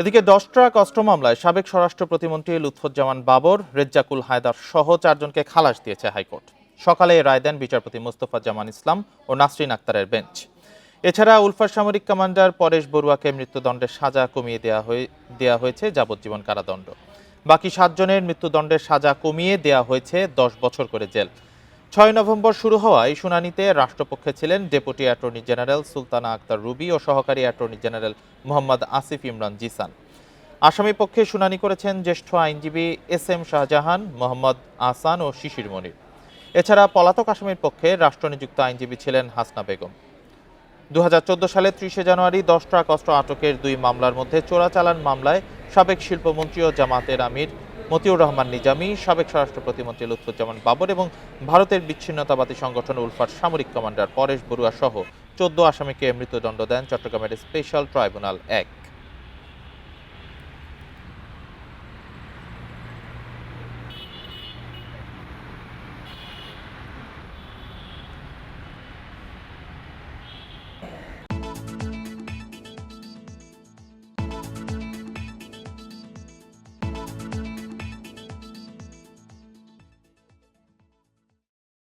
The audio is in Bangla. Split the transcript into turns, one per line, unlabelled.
এদিকে দশ ট্রাক অস্ত্র মামলায় সাবেক স্বরাষ্ট্র প্রতিমন্ত্রী লুৎফুজ্জামান বাবর, রেজ্জাকুল হায়দার সহ চারজনকে খালাস দিয়েছে হাইকোর্ট। সকালে রায় দেন বিচারপতি মোস্তফা জামান ইসলাম ও নাসরিন আক্তারের বেঞ্চ। এছাড়া উলফার সামরিক কমান্ডার পরেশ বড়ুয়াকে মৃত্যুদণ্ডের সাজা কমিয়ে দেওয়া হয়ে দেওয়া হয়েছে যাবজ্জীবন কারাদণ্ড। বাকি সাতজনের মৃত্যুদণ্ডের সাজা কমিয়ে দেওয়া হয়েছে দশ বছর করে জেল। ছয় নভেম্বর শুরু হওয়া এই শুনানিতে রাষ্ট্রপক্ষে ছিলেন deputy attorney general Sultana Akter Ruby ও সহকারী অ্যাটর্নি জেনারেল মোহাম্মদ আসিফ ইমরান জিসান। আসামি পক্ষে শুনানি করেছেন জ্যেষ্ঠ আইনজীবী এস এম শাহজাহান, মোহাম্মদ আসান ও শিশির মনির। এছাড়া পলাতক আসামির পক্ষে রাষ্ট্রনিযুক্ত আইনজীবী ছিলেন হাসনা বেগম। দু হাজার চোদ্দ সালে ত্রিশে জানুয়ারি দশ ট্রাক অস্ত্র আটকের দুই মামলার মধ্যে চোরাচালান মামলায় সাবেক শিল্পমন্ত্রী ও জামাতের আমির মতিউর রহমান নিজামী, সাবেক স্বরাষ্ট্র প্রতিমন্ত্রী লুৎফুজ্জামান বাবর এবং ভারতের বিচ্ছিন্নতাবাদী সংগঠন উলফার সামরিক কমান্ডার পরেশ বড়ুয়া সহ চোদ্দ আসামিকে মৃত্যুদণ্ড দেন চট্টগ্রামের স্পেশাল ট্রাইব্যুনাল এক।